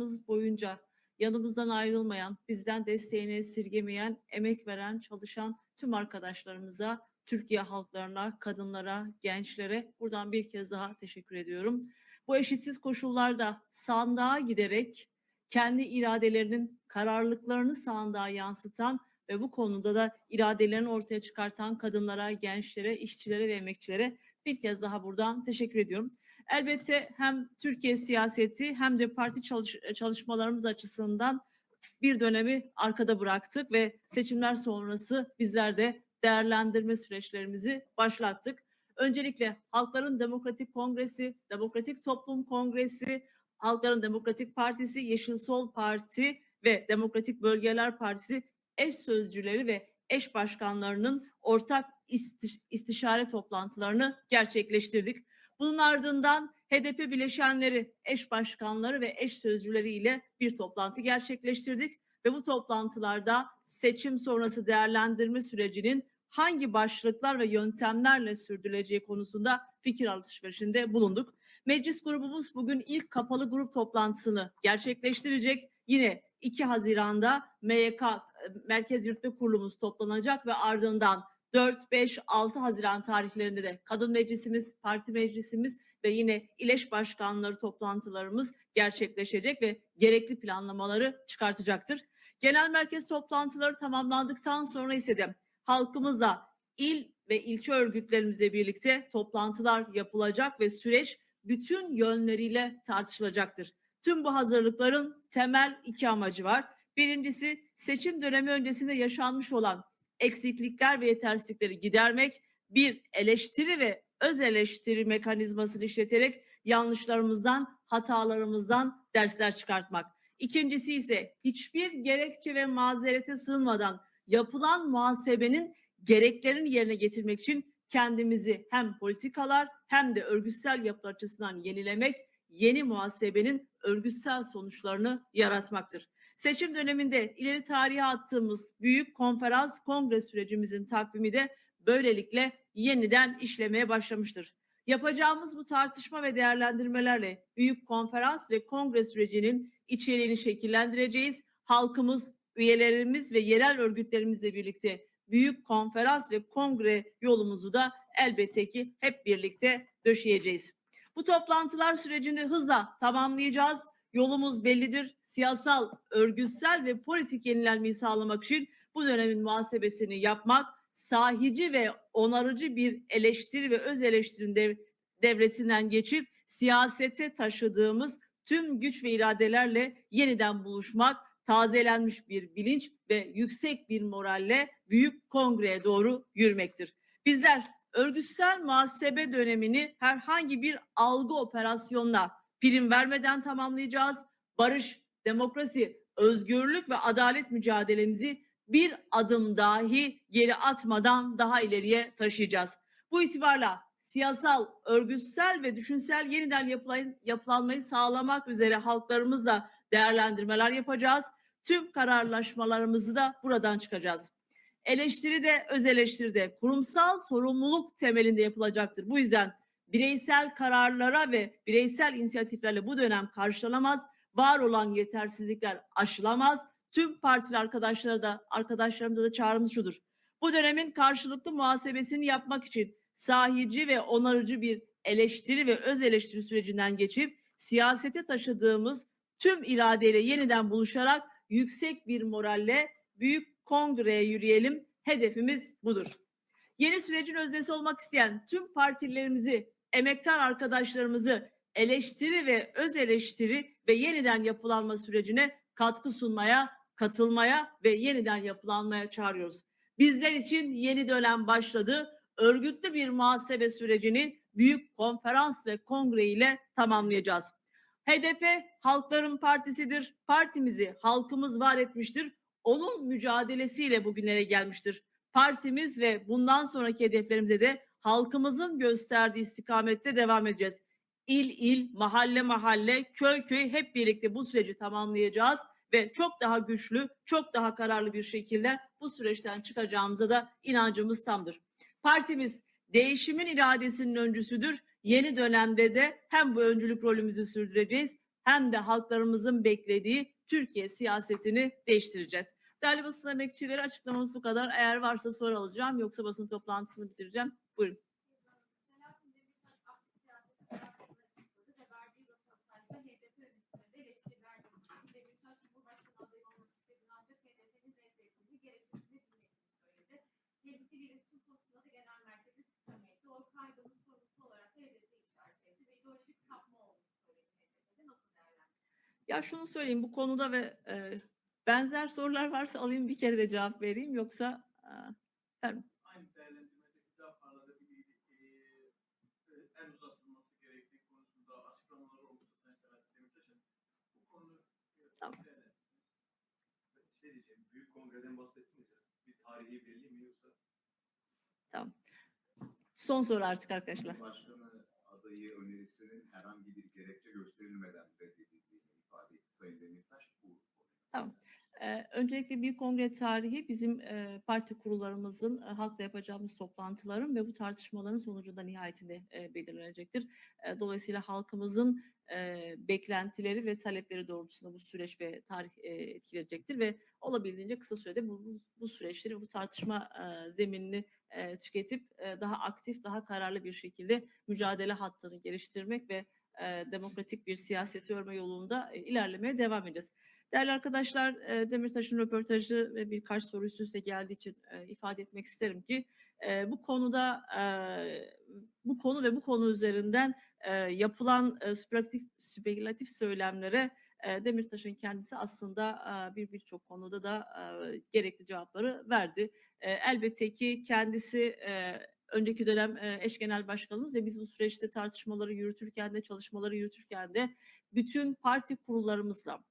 boyunca yanımızdan ayrılmayan, bizden desteğini esirgemeyen, emek veren, çalışan tüm arkadaşlarımıza, Türkiye halklarına, kadınlara, gençlere buradan bir kez daha teşekkür ediyorum. Bu eşitsiz koşullarda sandığa giderek kendi iradelerinin kararlılıklarını sandığa yansıtan ve bu konuda da iradelerini ortaya çıkartan kadınlara, gençlere, işçilere ve emekçilere bir kez daha buradan teşekkür ediyorum. Elbette hem Türkiye siyaseti hem de parti çalış- çalışmalarımız açısından bir dönemi arkada bıraktık ve seçimler sonrası bizler de değerlendirme süreçlerimizi başlattık. Öncelikle Halkların Demokratik Kongresi, Demokratik Toplum Kongresi, Halkların Demokratik Partisi, Yeşil Sol Parti ve Demokratik Bölgeler Partisi eş sözcüleri ve eş başkanlarının ortak istiş- istişare toplantılarını gerçekleştirdik. Bunun ardından HDP bileşenleri, eş başkanları ve eş sözcüleri ile bir toplantı gerçekleştirdik ve bu toplantılarda seçim sonrası değerlendirme sürecinin hangi başlıklar ve yöntemlerle sürdürüleceği konusunda fikir alışverişinde bulunduk. Meclis grubumuz bugün ilk kapalı grup toplantısını gerçekleştirecek. Yine 2 Haziran'da MYK e, Merkez Yürütme Kurulumuz toplanacak ve ardından 4, 5, 6 Haziran tarihlerinde de kadın meclisimiz, parti meclisimiz ve yine İleş başkanları toplantılarımız gerçekleşecek ve gerekli planlamaları çıkartacaktır. Genel merkez toplantıları tamamlandıktan sonra ise de halkımızla il ve ilçe örgütlerimizle birlikte toplantılar yapılacak ve süreç bütün yönleriyle tartışılacaktır. Tüm bu hazırlıkların temel iki amacı var. Birincisi seçim dönemi öncesinde yaşanmış olan eksiklikler ve yetersizlikleri gidermek, bir eleştiri ve öz eleştiri mekanizmasını işleterek yanlışlarımızdan, hatalarımızdan dersler çıkartmak. İkincisi ise hiçbir gerekçe ve mazerete sığınmadan yapılan muhasebenin gereklerini yerine getirmek için kendimizi hem politikalar hem de örgütsel yapı açısından yenilemek, yeni muhasebenin örgütsel sonuçlarını yaratmaktır. Seçim döneminde ileri tarihe attığımız büyük konferans kongre sürecimizin takvimi de böylelikle yeniden işlemeye başlamıştır. Yapacağımız bu tartışma ve değerlendirmelerle büyük konferans ve kongre sürecinin içeriğini şekillendireceğiz. Halkımız, üyelerimiz ve yerel örgütlerimizle birlikte büyük konferans ve kongre yolumuzu da elbette ki hep birlikte döşeyeceğiz. Bu toplantılar sürecini hızla tamamlayacağız. Yolumuz bellidir. Siyasal, örgütsel ve politik yenilenmeyi sağlamak için bu dönemin muhasebesini yapmak, sahici ve onarıcı bir eleştiri ve öz eleştirinin dev- devresinden geçip siyasete taşıdığımız tüm güç ve iradelerle yeniden buluşmak, tazelenmiş bir bilinç ve yüksek bir moralle büyük kongreye doğru yürümektir. Bizler örgütsel muhasebe dönemini herhangi bir algı operasyonla prim vermeden tamamlayacağız. Barış, demokrasi, özgürlük ve adalet mücadelemizi bir adım dahi geri atmadan daha ileriye taşıyacağız. Bu itibarla siyasal, örgütsel ve düşünsel yeniden yapılan, yapılanmayı sağlamak üzere halklarımızla değerlendirmeler yapacağız. Tüm kararlaşmalarımızı da buradan çıkacağız. Eleştiri de öz eleştiri de kurumsal sorumluluk temelinde yapılacaktır. Bu yüzden bireysel kararlara ve bireysel inisiyatiflerle bu dönem karşılanamaz. Var olan yetersizlikler aşılamaz. Tüm partili arkadaşlara da arkadaşlarımıza da çağrımız şudur. Bu dönemin karşılıklı muhasebesini yapmak için sahici ve onarıcı bir eleştiri ve öz eleştiri sürecinden geçip siyasete taşıdığımız tüm iradeyle yeniden buluşarak yüksek bir moralle büyük kongreye yürüyelim. Hedefimiz budur. Yeni sürecin öznesi olmak isteyen tüm partilerimizi, emektar arkadaşlarımızı eleştiri ve öz eleştiri ve yeniden yapılanma sürecine katkı sunmaya, katılmaya ve yeniden yapılanmaya çağırıyoruz. Bizler için yeni dönem başladı. Örgütlü bir muhasebe sürecini büyük konferans ve kongre ile tamamlayacağız. HDP halkların partisidir. Partimizi halkımız var etmiştir. Onun mücadelesiyle bugünlere gelmiştir. Partimiz ve bundan sonraki hedeflerimize de halkımızın gösterdiği istikamette devam edeceğiz. İl il, mahalle mahalle, köy köy hep birlikte bu süreci tamamlayacağız ve çok daha güçlü, çok daha kararlı bir şekilde bu süreçten çıkacağımıza da inancımız tamdır. Partimiz değişimin iradesinin öncüsüdür. Yeni dönemde de hem bu öncülük rolümüzü sürdüreceğiz hem de halklarımızın beklediği Türkiye siyasetini değiştireceğiz. Değerli basın emekçileri açıklamamız bu kadar. Eğer varsa soru alacağım yoksa basın toplantısını bitireceğim. Buyurun. Ya şunu söyleyeyim bu konuda ve e, benzer sorular varsa alayım bir kere de cevap vereyim yoksa e, efendim, aynı bir uzatılması gerektiği konusunda açıklamalar Demirtaş'ın. Bu konu Tamam. Şey diyeceğim, büyük kongreden bahsettiniz ya. Bir tarihi belli mi yoksa son soru artık arkadaşlar. Cumhurbaşkanı adayı önerisinin herhangi bir gerekçe öncelikle Büyük Kongre tarihi bizim parti kurullarımızın halkla yapacağımız toplantıların ve bu tartışmaların sonucunda nihayetinde belirlenecektir. Dolayısıyla halkımızın beklentileri ve talepleri doğrultusunda bu süreç ve tarih e, etkilenecektir ve olabildiğince kısa sürede bu, bu, süreçleri, bu tartışma zeminini tüketip daha aktif, daha kararlı bir şekilde mücadele hattını geliştirmek ve demokratik bir siyaseti örme yolunda ilerlemeye devam edeceğiz. Değerli arkadaşlar, e, Demirtaş'ın röportajı ve birkaç soru üst üste geldiği için e, ifade etmek isterim ki e, bu konuda bu konu ve bu konu üzerinden yapılan spekülatif, spekülatif söylemlere Demirtaş'ın kendisi aslında bir birçok konuda da gerekli cevapları verdi. Elbette ki kendisi önceki dönem eş genel başkanımız ve biz bu süreçte tartışmaları yürütürken de çalışmaları yürütürken de bütün parti kurullarımızla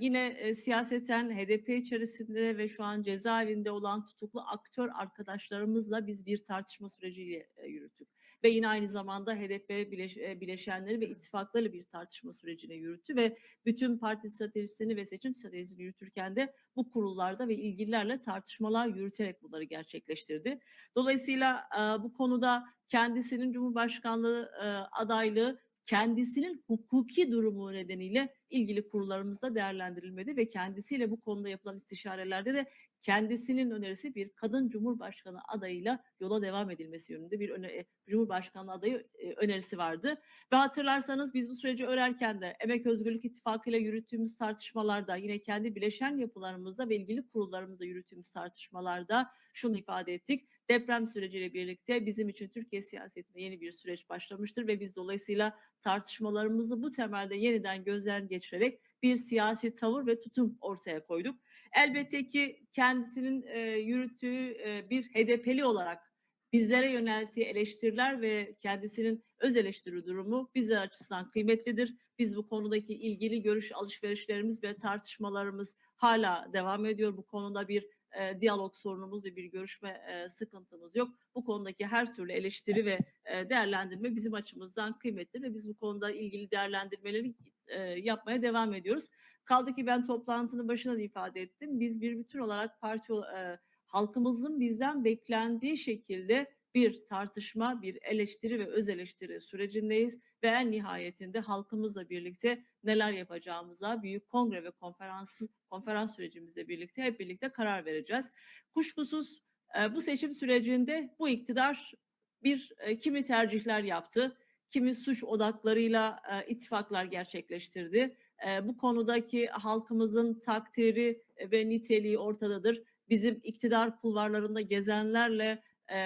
yine e, siyaseten HDP içerisinde ve şu an cezaevinde olan tutuklu aktör arkadaşlarımızla biz bir tartışma süreciyle e, yürüttük. Ve yine aynı zamanda HDP e, bileşenleri ve ittifakları bir tartışma sürecine yürüttü ve bütün parti stratejisini ve seçim stratejisini yürütürken de bu kurullarda ve ilgililerle tartışmalar yürüterek bunları gerçekleştirdi. Dolayısıyla bu konuda kendisinin Cumhurbaşkanlığı adaylığı kendisinin hukuki durumu nedeniyle ilgili kurullarımızda değerlendirilmedi ve kendisiyle bu konuda yapılan istişarelerde de kendisinin önerisi bir kadın cumhurbaşkanı adayıyla yola devam edilmesi yönünde bir öne, cumhurbaşkanı adayı e, önerisi vardı. Ve hatırlarsanız biz bu süreci örerken de Emek Özgürlük İttifakı ile yürüttüğümüz tartışmalarda yine kendi bileşen yapılarımızda ve ilgili kurullarımızda yürüttüğümüz tartışmalarda şunu ifade ettik. Deprem süreciyle birlikte bizim için Türkiye siyasetinde yeni bir süreç başlamıştır ve biz dolayısıyla tartışmalarımızı bu temelde yeniden gözden geçirerek bir siyasi tavır ve tutum ortaya koyduk. Elbette ki kendisinin e, yürüttüğü e, bir HDP'li olarak bizlere yönelttiği eleştiriler ve kendisinin öz eleştiri durumu bizler açısından kıymetlidir. Biz bu konudaki ilgili görüş alışverişlerimiz ve tartışmalarımız hala devam ediyor. Bu konuda bir e, diyalog sorunumuz ve bir görüşme e, sıkıntımız yok. Bu konudaki her türlü eleştiri ve e, değerlendirme bizim açımızdan kıymetli ve biz bu konuda ilgili değerlendirmeleri e, yapmaya devam ediyoruz. Kaldı ki ben toplantının başına da ifade ettim. Biz bir bütün olarak parti e, halkımızın bizden beklendiği şekilde bir tartışma, bir eleştiri ve öz eleştiri sürecindeyiz ve en nihayetinde halkımızla birlikte neler yapacağımıza büyük kongre ve konferans konferans sürecimizle birlikte hep birlikte karar vereceğiz. Kuşkusuz e, bu seçim sürecinde bu iktidar bir e, kimi tercihler yaptı, kimi suç odaklarıyla e, ittifaklar gerçekleştirdi. E, bu konudaki halkımızın takdiri ve niteliği ortadadır. Bizim iktidar kulvarlarında gezenlerle e,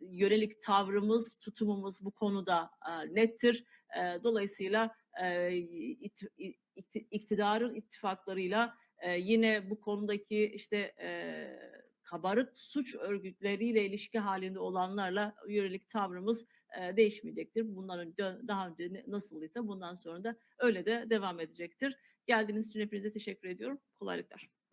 yönelik tavrımız, tutumumuz bu konuda e, nettir. E, dolayısıyla e, it, it, iktidarın ittifaklarıyla e, yine bu konudaki işte e, kabarık suç örgütleriyle ilişki halinde olanlarla yönelik tavrımız e, değişmeyecektir. Bundan önce daha önce ne- nasıldıysa bundan sonra da öyle de devam edecektir. Geldiğiniz için hepinize teşekkür ediyorum. Kolaylıklar.